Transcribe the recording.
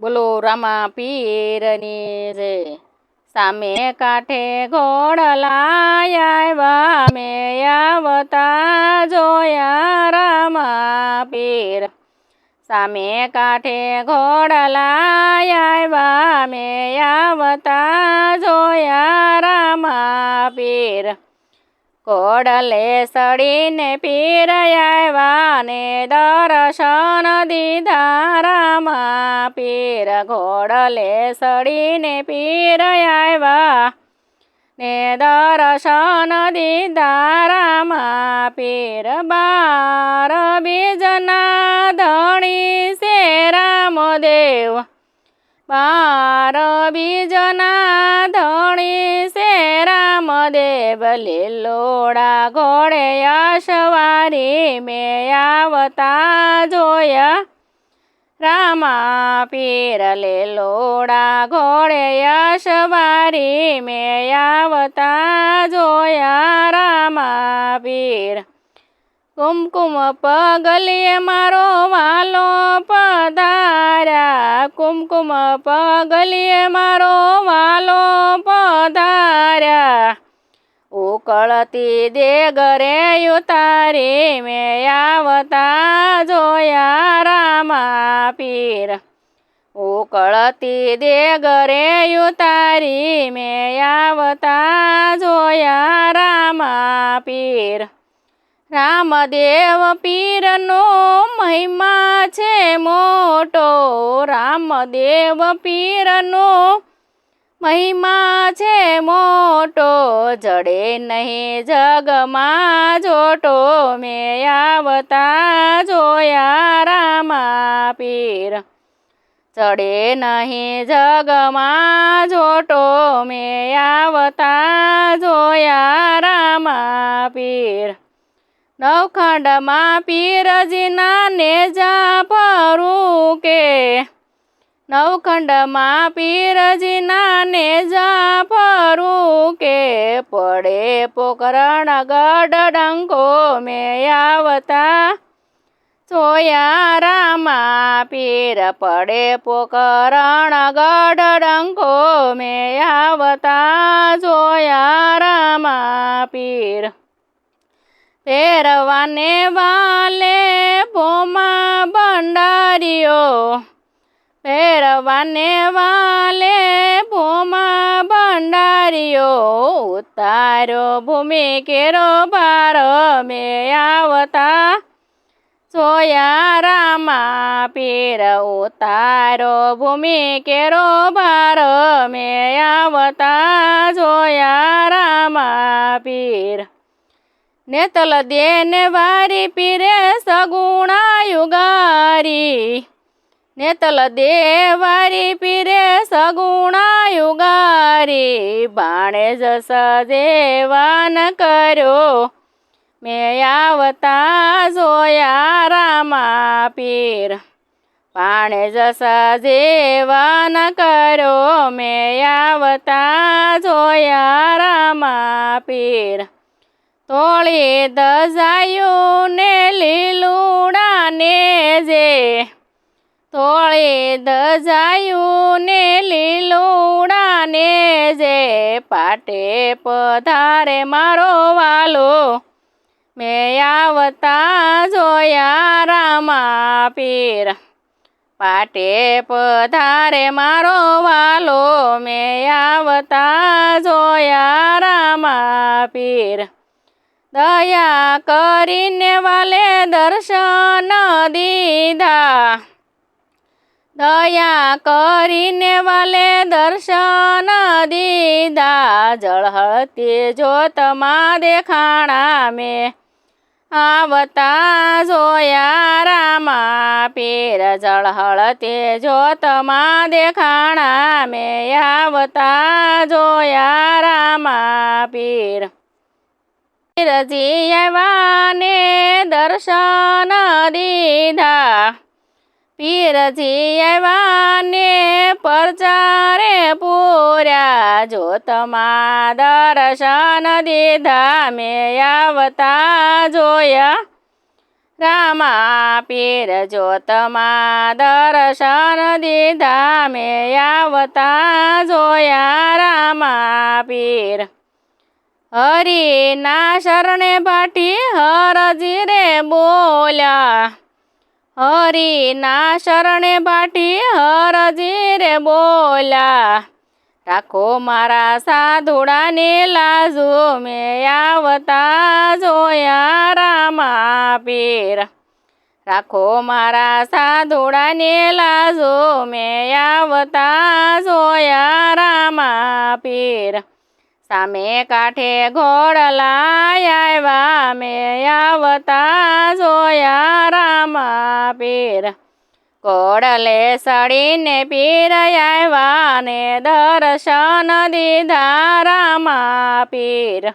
બોલો, રામા પીરની રે સામે કાંઠે ઘોડ આવ્યા મેં આવતા જોયા રામા પીર. સામે કાંઠે ઘોડ આવ્યા મેં આવતા જોયા રામા પીર. કોડલે સડીને પીર આવ્યા ને દર્શન દીધા રામા પીર ઘોડલે સડીને પીર આવ્યા ને દર્શન દીધા રામા પીર બાર બીજના ધણી છે રામદેવ. બાર બીજના રામદેવ લીલોડા ઘોડે યશવારી મેં આવતા જોયા. રામા પીર લીલોડા ઘોડે યશવારી મેં આવતા જોયા. રામા પીર, કુમકુમ પગલીએ મારો વાલો પધાર્યા. કુમકુમ પગલીએ મારો વાલો પધાર્યા. ઉકળતી દેગરે ઉતારી મેં આવતા જોયા રામા પીર. ઉકળતી દેગરે ઉતારી મેં આવતા જોયા રામા પીર. રામદેવ પીરનો મહિમા છે મોટો. રામદેવ પીરનો મહિમા છે મોટો, જડે નહીં જગમાં જોટો, મેં આવતા જોયા રામા પીર ચડે નહીં જગમાં જોટો, મેં આવતા જોયા રામા પીર નવખંડમાં પીરજીના નેજા ફરું કે નવખંડમાં પીરજીના નેજા ફરું કે પડે પોકરણ ગઢ ડંકો મેં આવતા જોયા રામા પીર પડે પોકરણ ગઢ ડંકો મેં આવતા જોયા રામા પીર ફેરવાને વાલે ભોમા ભંડારીઓ પહેરવાને વાલે ભૂમા ભંડારીઓ ઉતાર્યો. ભૂમિ કેરો ભાર મે આવતા સોયા રામા પીર ઉતારો ભૂમિ કેરો ભાર મે આવતા જોયા રામા પીર. નેતલ દેને વારી પીરે સગુણા યુગારી. નેતલ દેવારી પીરે સગુણા યુગારી ભાણે જસ દેવાન કર્યો. મેં આવતા જોયા રામા પીર પાણે જસ જેવાન કર્યો. મેં આવતા જોયા રામા પીર, તોળી દજાયું ને લીલુડા ને જે દજાયું ને લીલુડાને જે પાટે પધારે મારો વાલો. મેં આવતા જોયા રામા પીર. પાટે પધારે મારો વાલો. મેં આવતા જોયા રામા પીર. દયા કરીને વાલે દર્શન દીધા. દયા કરીને વાલે દર્શન દીધા. જળહળતી જોતમાં દેખાણા મેં. આવતા જોયા રામા પીર. જળહળતે જોતમાં દેખાણા મેં. આવતા જોયા રામા પીર. પીરજી આવ્યાને દર્શન દીધા. પીરજી આવ્યાને પરચારે પૂર્યા. જોતમાં દર્શન દીધા, મેં આવતા જોયા. રામા પીર જોતમાં દર્શન દીધા, મેં આવતા જોયા. રામા પીર, હરિના શરણે ભાટી હરજી રે બોલ્યા. હરિના શરણે ભાટી હરજી રે બોલા. રાખો મારા સાધુડાને લાજો, મેં આવતા જોયા રામા પીર. રાખો મારા સાધુડાને લાજો, મેં આવતા જોયા રામા પીર. સામે કાંઠે ઘોડલા આવ્યા, મેં આવતા જોયા રામા પીર. કોડલે સડીને પીર આવ્યા ને દર્શન દીધા રામા પીર.